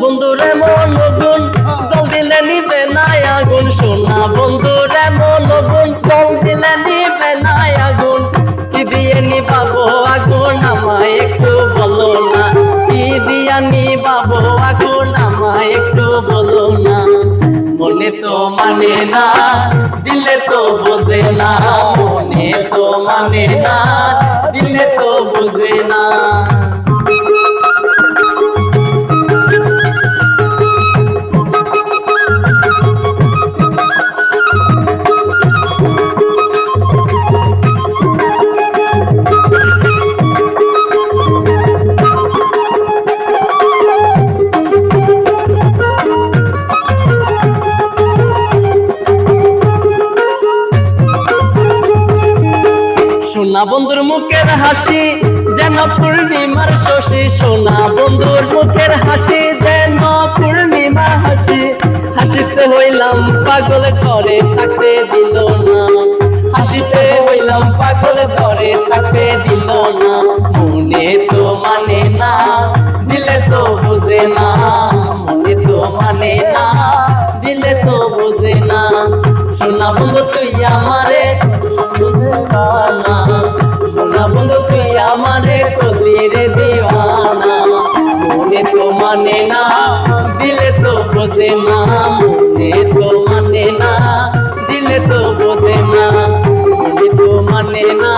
বন্ধুরে মন গুণ জল দিলে নিবে নাই আগুন, সোনা বন্ধুরে মন গুণ জল দিলে নিবে নাই আগুন। কি দিয়ে নিবাবো আগুন আমায় একটু বলো না? কি দিয়া নিবাবো আগুন আমায় একটু বলো না? মনে তো মানে না, দিলে তো বোঝে না। মনে তো মানে না, দিলে তো বোঝে না। সোনা বন্ধুর মুখের হাসি, যেন পূর্ণিমার শশী। সোনা বন্ধুর মুখের হাসি, যেন পূর্ণিমার হাসি। হাসিতে হইলাম পাগল করে থাকতে দিল না। হাসিতে হইলাম পাগল করে থাকতে দিল না। মনে তো মানে না, দিলে তো বুঝে না। মনে তো মানে না, দিলে তো বুঝে না। সোনা বন্ধু তুই আমারে ঠিকানা সোনা বন্ধু তুই আমারে কবির দিওয়ানা। মানে না, দিলে তো বোঝে না মানে দিলে তো তো মানে না